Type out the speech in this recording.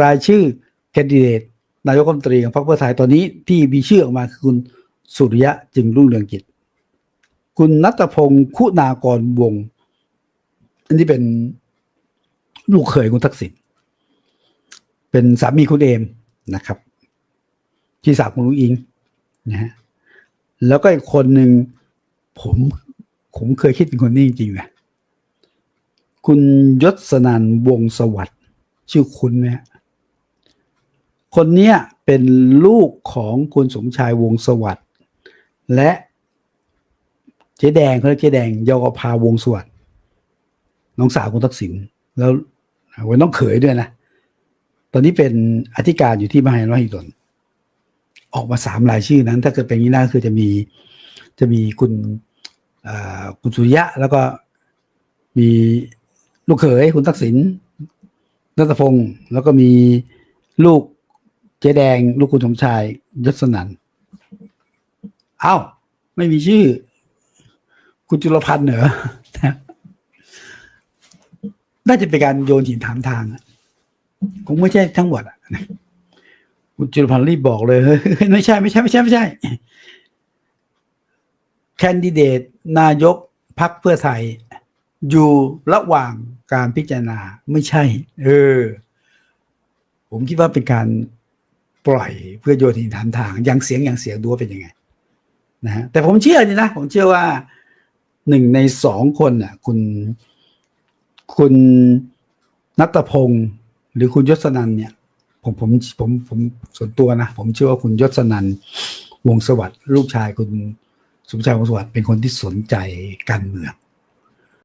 รายชื่อแคนดิเดตนายกรัฐมนตรีของพรรคเพื่อไทยตอนนี้ที่มีชื่อออกมาคือคุณสุริยะจึงรุ่งเรืองกิจ คุณนัตพงศ์คุณากรวง อันนี้เป็นลูกเขยคุณทักษิณเป็นสามีคุณเอมนะครับ ที่สาวคุณลุงอิงนะฮะแล้วก็อีกคนหนึ่งผมผมเคยคิดเป็นคนนี้จริงๆนะคุณยศนันวงสวัสดิ์ชื่อคุณไหมฮะ คนเนี้ยเป็นลูกของคุณสมชายวงสวัสด์และเจ๊แดงเขาเรียกเจ๊แดงเยาวภาวงสวัสด์น้องสาวคุณทักษิณแล้ววันน้องเขยด้วยนะ ตอนนี้เป็นอธิการอยู่ที่มหาวิทยาลัยหิดลออกมาสามรายชื่อนั้น ถ้าเกิดเป็นอย่างนี้นะคือจะมีจะมีคุณคุณสุริยะแล้วก็มีลูกเขยคุณทักษิณนัทพงศ์แล้วก็มีลูก เจ๊แดง ลูกคุณสมชายยศนันเอ้า ไม่มีชื่อ คุณจุลพันธ์เหรอน่าจะเป็นการโยนหินถามทางคงไม่ใช่ทั้งหมดอะนะคุณจุลพันธ์รีบบอกเลยเฮ้ยไม่ใช่ไม่ใช่ไม่ใช่ไม่ใช่แคนดิเดตนายกพักเพื่อไทย อยู่ระหว่างการพิจารณาไม่ใช่ เออ ผมคิดว่าเป็นการ ปล่อยเพื่อโยนหินถามทางอย่างเสียงอย่างเสียงดูว่าเป็นยังไงนะฮะแต่ผมเชื่อนี่นะ ผมเชื่อว่าหนึ่งในสองคนน่ะคุณคุณนัตพงศ์หรือคุณยศนันเนี่ย ผมผมผมผมส่วนตัวนะ ผมเชื่อว่าคุณยศนันวงสวัสดิ์ลูกชายคุณสมชายวงสวัสดิ์เป็นคนที่สนใจการเมือง